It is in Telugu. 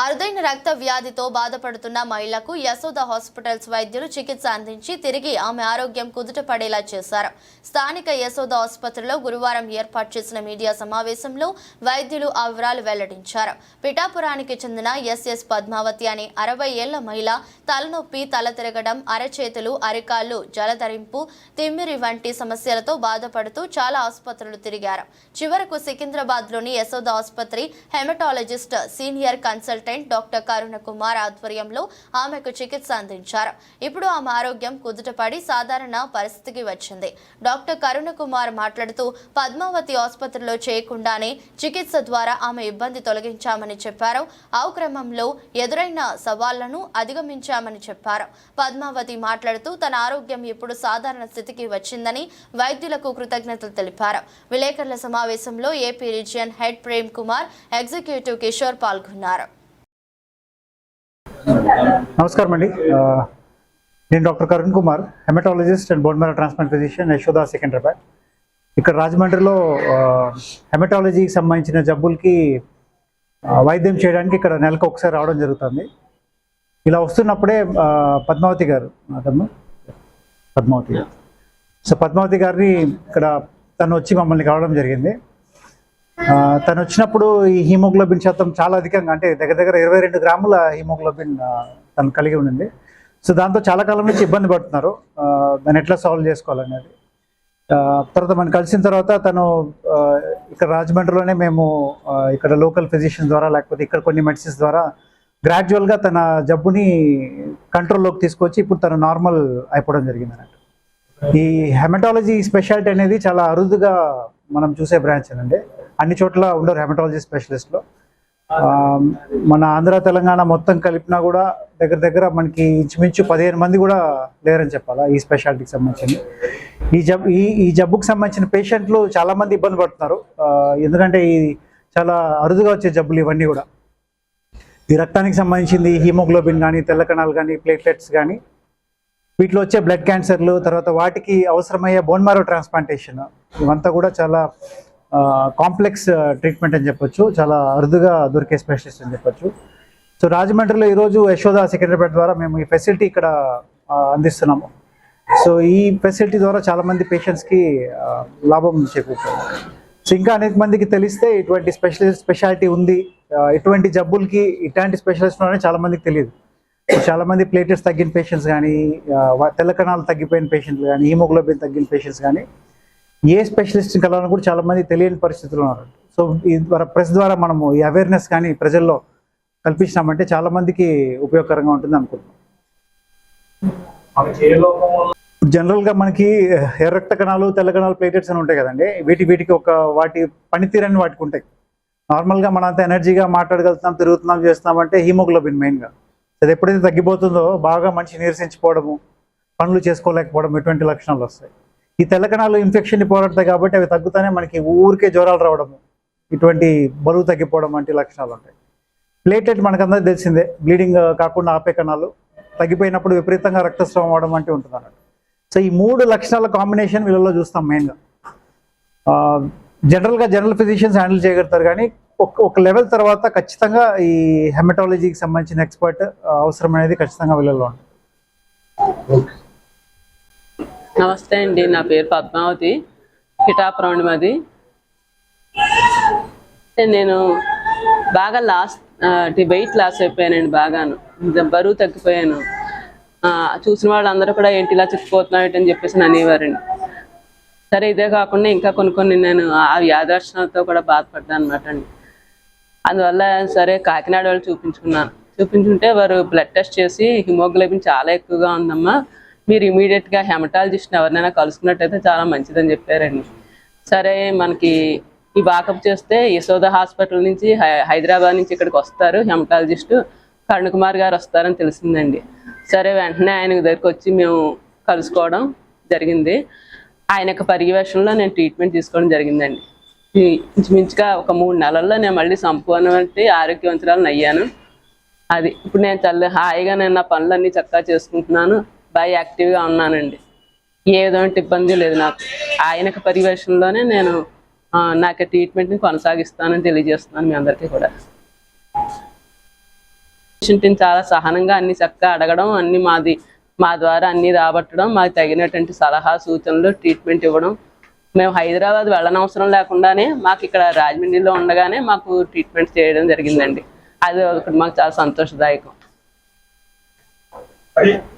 అరుదైన రక్త వ్యాధితో బాధపడుతున్న మహిళకు యశోద హాస్పిటల్స్ వైద్యులు చికిత్స అందించి తిరిగి ఆమె ఆరోగ్యం కుదుట పడేలా చేశారు. స్థానిక యశోద ఆసుపత్రిలో గురువారం ఏర్పాటు చేసిన మీడియా సమావేశంలో వైద్యులు ఆ వివరాలు వెల్లడించారు. పిఠాపురానికి చెందిన ఎస్ఎస్ పద్మావతి అనే అరవై ఏళ్ళ మహిళ తలనొప్పి తల తిరగడం అరచేతులు అరికాళ్ళు జలధరింపు తిమ్మిరి వంటి సమస్యలతో బాధపడుతూ చాలా ఆసుపత్రులు తిరిగారు. చివరకు సికింద్రాబాద్లోని యశోద ఆసుపత్రి haematologist senior consultant doctor Karuna Kumar ఆధ్వర్యంలో ఆమెకు చికిత్స అందించారు. ఇప్పుడు ఆమె ఆరోగ్యం కుదుటపడి సాధారణ పరిస్థితికి వచ్చింది. డాక్టర్ కరుణ కుమార్ మాట్లాడుతూ పద్మావతి ఆసుపత్రిలో చేయకుండానే చికిత్స ద్వారా ఆమె ఇబ్బంది తొలగించామని చెప్పారు. ఆ క్రమంలో ఎదురైన సవాళ్ళను అధిగమించామని చెప్పారు. పద్మావతి మాట్లాడుతూ తన ఆరోగ్యం ఇప్పుడు సాధారణ స్థితికి వచ్చిందని వైద్యులకు కృతజ్ఞతలు తెలిపారు. విలేకరుల సమావేశంలో AP region head Prem Kumar executive Kishore పాల్గొన్నారు. నమస్కారం అండి. నేను doctor Karun Kumar haematologist and bone marrow transplant physician Yashoda Secunderabad ఇక్కడ రాజమండ్రిలో హెమటాలజీకి సంబంధించిన జబ్బులకి వైద్యం చేయడానికి ఇక్కడ నెలకు ఒకసారి రావడం జరుగుతుంది. ఇలా వస్తున్నప్పుడే పద్మావతి గారు అదమ్మా పద్మావతి గారు. సో పద్మావతి గారిని ఇక్కడ తను వచ్చి మమ్మల్ని కలవడం జరిగింది. తను వచ్చినప్పుడు ఈ హీమోగ్లోబిన్ శాతం చాలా అధికంగా అంటే దగ్గర దగ్గర ఇరవై రెండు గ్రాముల హీమోగ్లోబిన్ తను కలిగి ఉండింది. సో దాంతో చాలా కాలం నుంచి ఇబ్బంది పడుతున్నారు. దాన్ని ఎట్లా సాల్వ్ చేసుకోవాలనేది. తర్వాత మనం కలిసిన తర్వాత తను ఇక్కడ రాజమండ్రిలోనే మేము ఇక్కడ లోకల్ ఫిజిషియన్ ద్వారా లేకపోతే ఇక్కడ కొన్ని మెడిసిన్స్ ద్వారా గ్రాడ్యువల్గా తన జబ్బుని కంట్రోల్లోకి తీసుకొచ్చి ఇప్పుడు తను నార్మల్ అయిపోవడం జరిగింది అన్నట్టు ఈ హెమటాలజీ స్పెషాలిటీ అనేది చాలా అరుదుగా మనం చూసే బ్రాంచ్ అండి. అన్ని చోట్ల ఉండరు హెమటాలజీ స్పెషలిస్ట్లో మన ఆంధ్ర తెలంగాణ మొత్తం కలిపినా కూడా దగ్గర దగ్గర మనకి ఇంచుమించు పదిహేను మంది కూడా లేరని చెప్పాలా ఈ స్పెషాలిటీకి సంబంధించి ఈ జబ్బు ఈ ఈ జబ్బుకి సంబంధించిన పేషెంట్లు చాలామంది ఇబ్బంది పడుతున్నారు. ఎందుకంటే ఈ చాలా అరుదుగా వచ్చే జబ్బులు ఇవన్నీ కూడా. ఈ రక్తానికి సంబంధించింది హీమోగ్లోబిన్ కానీ తెల్ల కణాలు కానీ ప్లేట్లెట్స్ కానీ వీటిలో వచ్చే బ్లడ్ క్యాన్సర్లు తర్వాత వాటికి అవసరమయ్యే బోన్ మ్యారో ట్రాన్స్ప్లాంటేషన్ ఇవంతా కూడా చాలా కాంప్లెక్స్ ట్రీట్మెంట్ అని చెప్పొచ్చు చాలా అరుదుగా దొరికే స్పెషలిస్ట్ అని చెప్పొచ్చు. సో రాజమండ్రిలో ఈరోజు యశోద సెక్రటరీపేట ద్వారా మేము ఈ ఫెసిలిటీ ఇక్కడ అందిస్తున్నాము. సో ఈ ఫెసిలిటీ ద్వారా చాలామంది పేషెంట్స్కి లాభం చేకూరుతుంది. సో ఇంకా అనేక మందికి తెలిస్తే ఇటువంటి స్పెషలిస్ట్ స్పెషాలిటీ ఉంది. ఇటువంటి జబ్బులకి ఇట్లాంటి స్పెషలిస్ట్ ఉన్నారని చాలామందికి తెలియదు. చాలామంది ప్లేటెట్స్ తగ్గిన పేషెంట్స్ కానీ ఆ, తెల్ల కణాలు తగ్గిపోయిన పేషెంట్లు కానీ హీమోగ్లోబిన్ తగ్గిన పేషెంట్స్ కానీ ఏ స్పెషలిస్ట్ కలవాలని కూడా చాలా మంది తెలియని పరిస్థితులు ఉన్నారు. సో ఈ ద్వారా ప్రెస్ ద్వారా మనము ఈ అవేర్నెస్ కానీ ప్రజల్లో కల్పించినామంటే చాలా మందికి ఉపయోగకరంగా ఉంటుంది అనుకుంటున్నాం. జనరల్గా మనకి eh, ఎర్రక్త కణాలు తెల్ల కణాలు ప్లేటెట్స్ అని ఉంటాయి కదండి. వీటి వీటికి ఒక వాటి పనితీరని వాటికి ఉంటాయి. నార్మల్గా మనం అంత ఎనర్జీగా మాట్లాడగలుగుతున్నాం తిరుగుతున్నాం చేస్తున్నాం అంటే హీమోగ్లోబిన్ మెయిన్గా అది ఎప్పుడైతే తగ్గిపోతుందో బాగా మనిషి నీరసించిపోవడము పనులు చేసుకోలేకపోవడం ఇటువంటి లక్షణాలు వస్తాయి. ఈ తెల్లకణాలు ఇన్ఫెక్షన్ని ఇన్ఫెక్షన్ పోరాడతాయి కాబట్టి అవి తగ్గుతానే మనకి ఊరికే జ్వరాలు రావడము ఇటువంటి బరువు తగ్గిపోవడం వంటి లక్షణాలు ఉంటాయి. ప్లేటెట్ మనకందరూ తెలిసిందే బ్లీడింగ్ కాకుండా ఆపే కణాలు తగ్గిపోయినప్పుడు విపరీతంగా రక్తస్రావం అవడం వంటి ఉంటుంది అన్నట్టు. సో ఈ మూడు లక్షణాల కాంబినేషన్ వీళ్ళలో చూస్తాం మెయిన్గా జనరల్గా జనరల్ ఫిజిషియన్స్ హ్యాండిల్ చేయగలుగుతారు కానీ ఒక ఒక లెవెల్ తర్వాత ఖచ్చితంగా ఈ హెమటాలజీకి సంబంధించిన ఎక్స్పర్ట్ అవసరం అనేది ఖచ్చితంగా వీళ్ళలో ఉంటుంది. నమస్తే అండి నా పేరు పద్మావతి కిటాపురం మాది నేను బాగా లాస్ వెయిట్ లాస్ అయిపోయానండి బాగాను. బరువు తగ్గిపోయాను. చూసిన వాళ్ళందరూ కూడా ఏంటి ఇలా చిక్కిపోతున్నావు ఏంటని చెప్పేసి అనేవారండి. సరే ఇదే కాకుండా ఇంకా కొన్ని కొన్ని నేను ఆ వ్యాధర్శనాలతో కూడా బాధపడ్డాను అనమాట అండి. అందువల్ల సరే కాకినాడ వాళ్ళు చూపించుకున్నాను. చూపించుకుంటే వారు బ్లడ్ టెస్ట్ చేసి హిమోగ్లోబిన్ చాలా ఎక్కువగా ఉందమ్మా. మీరు ఇమీడియట్గా హెమటాలజిస్ట్ని ఎవరినైనా కలుసుకున్నట్టయితే చాలా మంచిదని చెప్పారండి. సరే మనకి ఈ వాకప్ చేస్తే యశోద హాస్పిటల్ నుంచి హై- హైదరాబాద్ నుంచి ఇక్కడికి వస్తారు హెమటాలజిస్టు కరుణ్ కుమార్ గారు వస్తారని తెలిసిందండి. సరే వెంటనే ఆయన దగ్గరికి వచ్చి మేము కలుసుకోవడం జరిగింది. ఆయన యొక్క పర్యవేక్షణలో నేను ట్రీట్మెంట్ తీసుకోవడం జరిగిందండి. ఇంచుమించుగా ఒక మూడు నెలల్లో నేను మళ్ళీ సంపూర్ణమైన ఆరోగ్యవంతురాలను అయ్యాను. అది ఇప్పుడు నేను చల్ల హాయిగా నేను నా పనులన్నీ చక్కగా చేసుకుంటున్నాను. బాగా యాక్టివ్గా ఉన్నానండి. ఏ విధమైన ఇబ్బంది లేదు నాకు. ఆయన పర్యవేక్షణలోనే నేను నాకు ట్రీట్మెంట్ని కొనసాగిస్తానని తెలియజేస్తున్నాను మీ అందరికీ కూడా. పేషెంట్ని చాలా సహనంగా అన్ని చక్కగా అడగడం అన్ని మాది మా ద్వారా అన్ని రాబట్టడం మాకు తగినటువంటి సలహా సూచనలు ట్రీట్మెంట్ ఇవ్వడం. మేము హైదరాబాద్ వెళ్ళనవసరం లేకుండానే మాకు ఇక్కడ రాజమండ్రిలో ఉండగానే మాకు ట్రీట్మెంట్ చేయడం జరిగిందండి. అది ఒకటి మాకు చాలా సంతోషదాయకం.